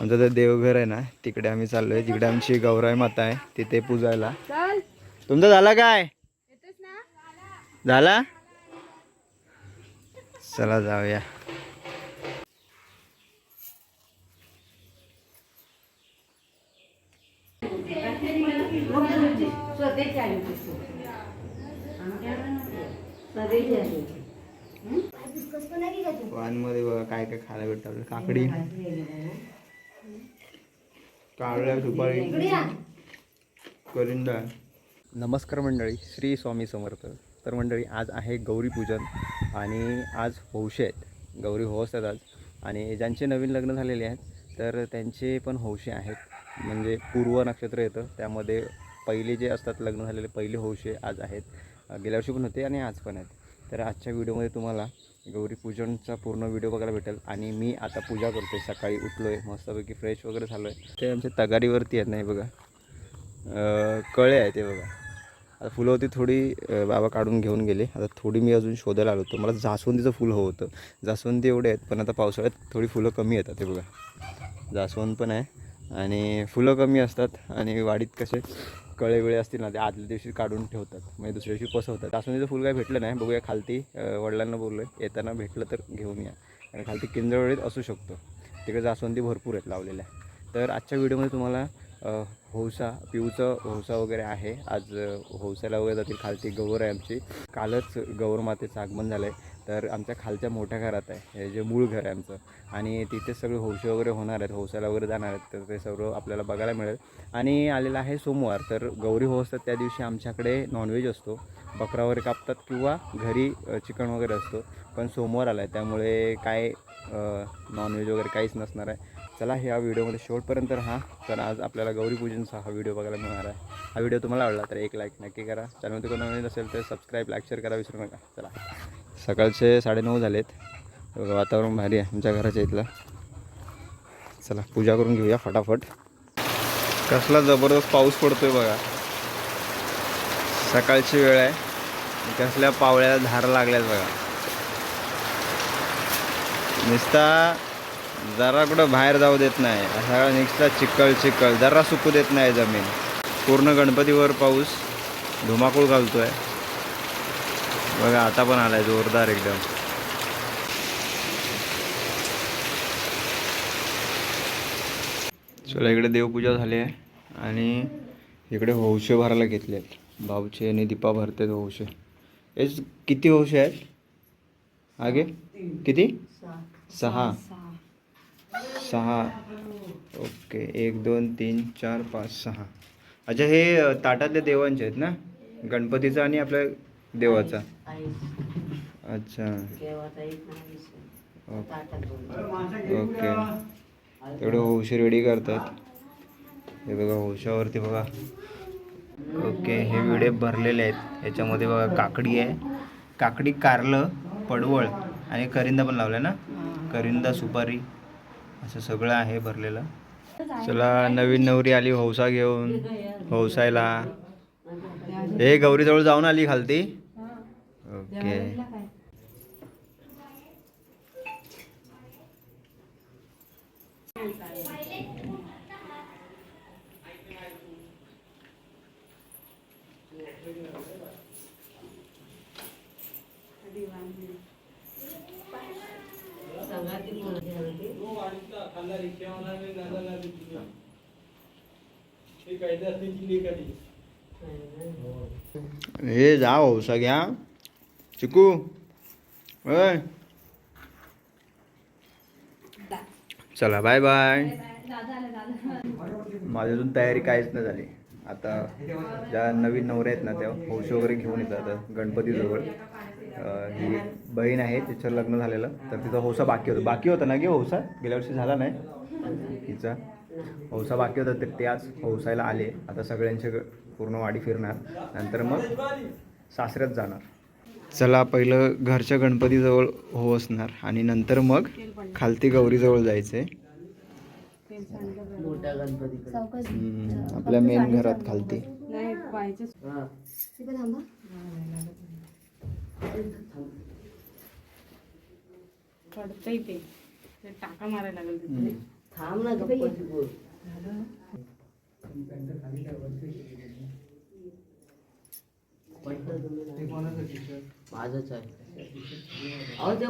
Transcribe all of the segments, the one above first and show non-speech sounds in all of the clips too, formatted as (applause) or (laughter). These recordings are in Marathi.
आमचं तर देवघर आहे ना तिकडे आम्ही चाललोय. तिकडे आमची गौराई माता आहे तिथे पूजायला. तुमचं झाला काय? झाला? चला जाऊया. वाहनमध्ये बघा काय काय खायला भेटतं आपल्याला. काकडी. कावळ्या सुपारी. करिंदा नमस्कार मंडळी श्री स्वामी समर्थ. तर मंडळी आज आहे गौरी पूजन आणि आज हौशे आहेत. गौरी होस आहेत आज. आणि ज्यांचे नवीन लग्न झालेले आहेत तर त्यांचे पण हौशे आहेत. म्हणजे पूर्व नक्षत्र येतं. त्यामध्ये पहिले जे असतात लग्न झालेले पहिले हौशे आज आहेत. गेल्या वर्षी पण होते आणि आज पण आहेत. तर आजच्या व्हिडिओमध्ये तुम्हाला गौरी पूजनचा पूर्ण व्हिडिओ बघायला भेटेल. आणि मी आता पूजा करतो सकाळी उठलो आहे मस्तपैकी फ्रेश वगैरे झालो आहे ते आमच्या तगारीवरती आहेत नाही बघा. कळे आहे ते बघा. आता फुलं होती थोडी बाबा काढून घेऊन गेले. आता थोडी मी अजून शोधायला आलो होतो. मला जास्वंदीचं फुल हवं होतं. जास्वंदी एवढे आहेत पण आता पावसाळ्यात थोडी फुलं कमी येतात ते बघा. जास्वंद पण आहे. आणि फुलं कमी असतात. आणि वाडीत कसे कळे वेळे असतील ना ते आदल्या दिवशी काढून ठेवतात. म्हणजे दुसऱ्या दिवशी पसवतात. जास्वंदीचं फुल काय भेटलं नाही. बघूया खालती वडिलांना बोललो आहे येताना भेटलं तर घेऊन या. आणि खालती किंजळवळीत असू शकतो. तिकडे जास्वंदी भरपूर आहेत लावलेल्या. तर आजच्या व्हिडिओमध्ये तुम्हाला हौसा पिऊचं हौसा वगैरे आहे. आज हौसाला वगैरे जातील खालती गौर आहे आमची. कालच गौर मातेचं आगमन झालं आहे तर आमच्या खालच्या मोठ्या घरात आहे. हे जे मूळ घर आहे आमचं. आणि तिथे सगळे हौसे वगैरे होणार आहेत. हौसाला वगैरे जाणार आहेत. तर ते सर्व आपल्याला बघायला मिळेल. आणि आलेला आहे सोमवार. तर गौरी हो असतात त्या दिवशी आमच्याकडे नॉनव्हेज असतो. बकरा वगैरे कापतात किंवा घरी चिकन वगैरे असतो. पण सोमवार आला आहे त्यामुळे काय नॉनव्हेज वगैरे काहीच नसणार आहे. चला ह्या व्हिडिओमध्ये शेवटपर्यंत राहा. तर आज आपल्याला गौरीपूजनचा हा व्हिडिओ बघायला मिळणार आहे. हा व्हिडिओ तुम्हाला आवडला तर एक लाईक नक्की करा. चॅनलमध्ये कोणा नवीन असेल तर सबस्क्राईब लाईक शेअर करा. विसरू नका. चला. सकाळचे साडेनऊ झालेत. वातावरण भारी आहे आमच्या घराच्या इथलं. चला पूजा करून घेऊया फटाफट. कसला जबरदस्त पाऊस पडतोय बघा. सकाळची वेळ आहे. कसल्या पावळ्याला धार लागल्यात बघा. नुसता जरा कुठं बाहेर जाऊ देत नाही. असा नुसता चिखल चिखल जरा सुकू देत नाही जमीन. पूर्ण गणपतीवर पाऊस धुमाकूळ घालतो आहे बघा आता पण आलाय जोरदार एकदम. चला इकडे देवपूजा झाली आहे. आणि इकडे हौशे भरायला घेतले आहेत. भाऊचे आणि दीपा भरते हौशे हेच किती हौशे आहेत? आगे? किती? सहा. सहा. ओके एक दोन तीन चार पाच सहा. अच्छा हे ताटातल्या देवांचे आहेत ना? गणपतीचं आणि आपल्या देवाचा. अच्छा. ओके. तेवढे हौशी रेडी करतात. हे बघा हौशावरती बघा. ओके हे विडे भरलेले आहेत. याच्यामध्ये बघा काकडी आहे. काकडी कारलं पडवळ आणि करिंदा पण लावलाय ना? करिंदा सुपारी असं सगळं आहे भरलेलं. चला नवीन नवरी आली हौसा घेऊन हौसायला. (laughs) हे गौरीजवळ जाऊन आली खालती. ओके हे जा हौसा घ्या चिकू होय चला बाय बाय माझी अजून तयारी काहीच नाही झाली. आता ज्या नवीन नवऱ्या आहेत ना त्या हौशी वगैरे घेऊन येतात गणपतीजवळ. ही बहीण आहे तिचं लग्न झालेलं. तर तिचा हौसा बाकी होता. बाकी होता ना की हौसा? गेल्या वर्षी झाला नाही. तिचा हौसा बाकी होता. तर ते आज हौसायला आले. आता सगळ्यांचे पूर्ण वाडी फिरणार. नंतर मग सासऱ्यात जाणार. चला पहिलं घरच्या गणपतीजवळ हो असणार. आणि नंतर मग खालती गौरीजवळ गणपती हम्म, आपल्या मेन घरात खालती. टाका मारायला लागेल थांब ना माझच आहे अहो ते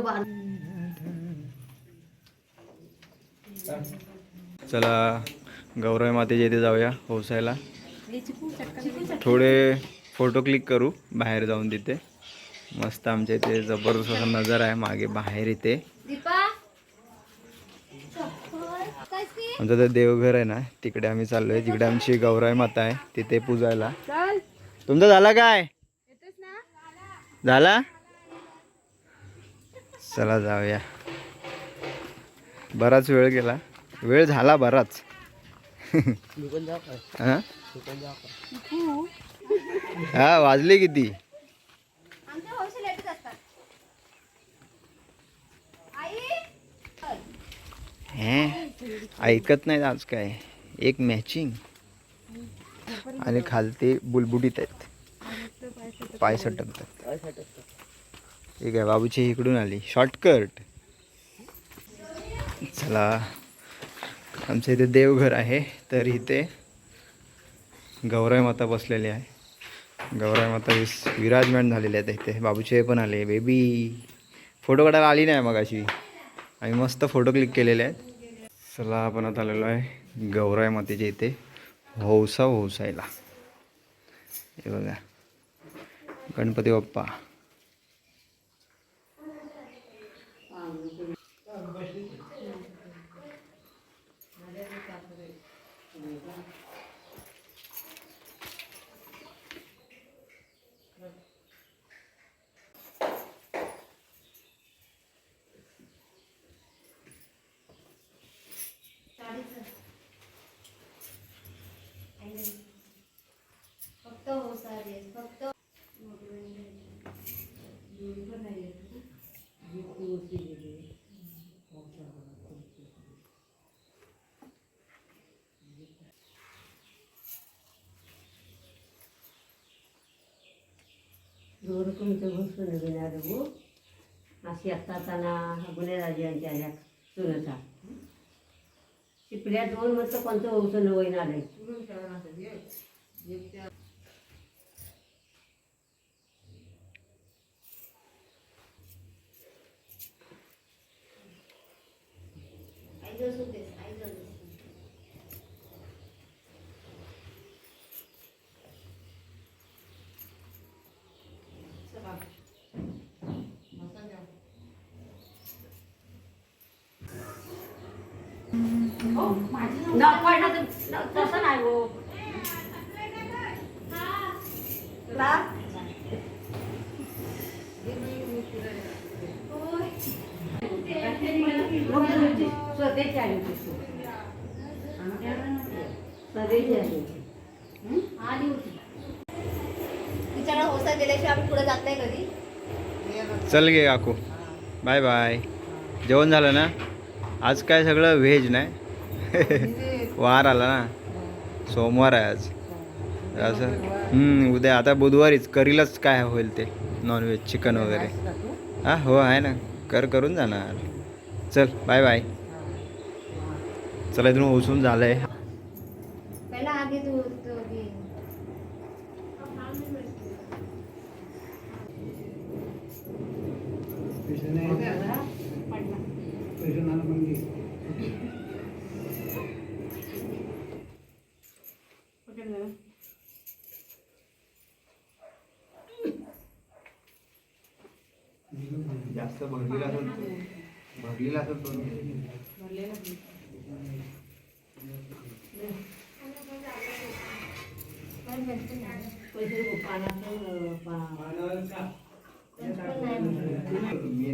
चला गौरव मातेच्या इथे जाऊया होसायला थोडे फोटो क्लिक करू बाहेर जाऊन तिथे. मस्त आमच्या इथे जबरदस्त असा नजारा आहे मागे बाहेर इथे. आमचं ते देवघर आहे ना तिकडे आम्ही चाललोय जिकडे आमची गौराई माता आहे तिथे पूजायला. तुमचं झाला काय? झाला? चला जाऊया. बराच वेळ गेला. वेळ झाला बराच. हा? हा वाजले किती? हे ऐकत नाहीत आज काय. एक मॅचिंग आणि खालते बुलबुटीत आहेत. पाय सटकतात? ठीक आहे बाबूची इकडून आली. शॉर्टकट चला. आमच्या इथे देवघर आहे तर इथे गौराई माता बसलेली आहे. गौराई माता विस विराजमान झालेले आहेत इथे. बाबूचे पण आले बेबी फोटो काढायला आली नाही मग अशी आम्ही मस्त फोटो क्लिक केलेले आहेत. चला आपण आता आलेलो आहे गौराई मातेच्या इथे. हौसा होसायला हे बघा. गणपती बाप्पा. दोरकुंचं घुसून घेणार गो अशी తన गुन्हेराजी यांच्या ह्या सुनता शिपल्या दोन म्हटलं कोणतं औषध वयणार आहे? आई जर सुटेस आई जर न पडलं तर न- तसं नाही हो. ला? मग तुमची स्वतःची आहे ती सून. स्वतःची आहे आली होती. तिच्याकडे होसा गेल्याशिवाय आम्ही पुढे जात नाही कधी. चल गे काकू. Bye bye. जेवण झालं ना? आज काय सगळं व्हेज नाही? (laughs) वार आला ना. सोमवार आहे आज. असं. हम्म, उद्या आता बुधवारीच. करीलच काय होईल ते. नॉनव्हेज चिकन वगैरे. हा हो आहे ना. कर करून जाणार. चल बाय बाय चला इथून उचलून झालंय. पहिला आधी तू (laughs) तो घे. जास्त भरलेला असेल भरलेला असेल पा- मी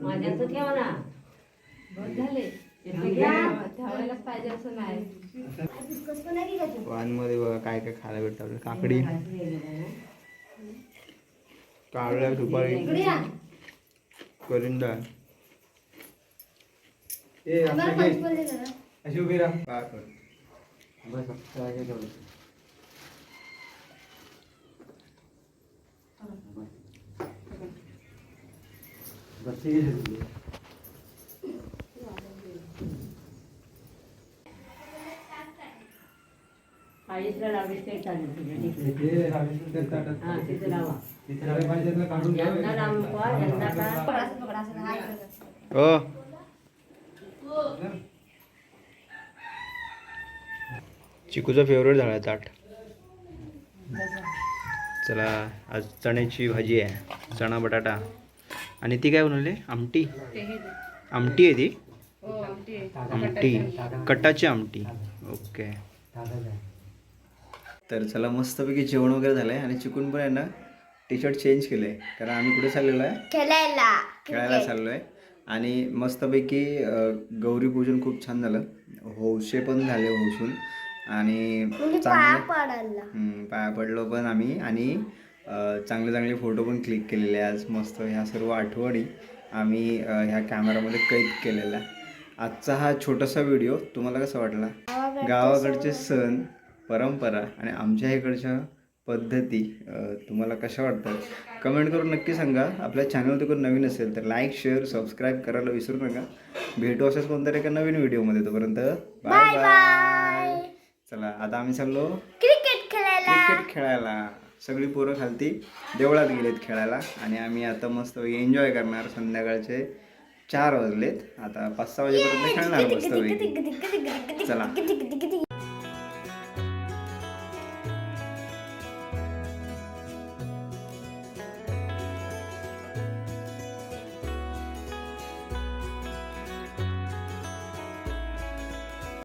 माझ्याचं ठेवा ना. बस झाले. पाहिजे असं नाही वानमध्ये बघा काय काय खायला भेटतं आपल्याला. काकडी. कावळ्या सुपारी. करिंदा बरं, पंचपल्ली करा. बस लावलीस काही चालेल तुझ्या तिकडे हा तिथे लावा. ओ चिकूचा फेवरेट झाला ताट. चला आज चण्याची भाजी आहे. चणा बटाटा. आणि ती काय बनवली? आमटी? आमटी आहे ती? आमटी. कटाची आमटी. ओके. तर चला मस्तपैकी जेवण वगैरे झालं आहे आणि चिकून पण आहे ना टी शर्ट चेंज केलं आहे कारण आम्ही कुठे चाललेलो आहे? खेळायला. खेळायला चाललो आहे. आणि मस्तपैकी गौरीपूजन खूप छान झालं. हौशे पण झाले हौसून आणि चांगले हम्म, पाया पडलो पण आम्ही. आणि चांगले चांगले फोटो पण क्लिक केलेले आज. मस्त ह्या सर्व आठवणी आम्ही ह्या कॅमेरामध्ये कैद केलेल्या. आजचा हा छोटासा व्हिडिओ तुम्हाला कसा वाटला? गावाकडचे सण परंपरा आणि आमच्या इकडच्या पद्धती तुम्हाला कशा वाटतात? कमेंट करून नक्की सांगा. आपल्या चॅनल कोण नवीन असेल तर लाईक शेअर सबस्क्राईब करायला विसरू नका. भेटू असेच कोणतरी एका नवीन व्हिडिओमध्ये. तोपर्यंत बाय बाय चला आता आम्ही चाललो क्रिकेट खेळायला. क्रिकेट खेळायला. सगळी पोरं खालती देवळात गेलेत खेळायला. आणि आम्ही आता मस्त एन्जॉय करणार संध्याकाळचे चार वाजलेत. आता पाच सहा वाजेपर्यंत खेळणार मस्तपैकी चला.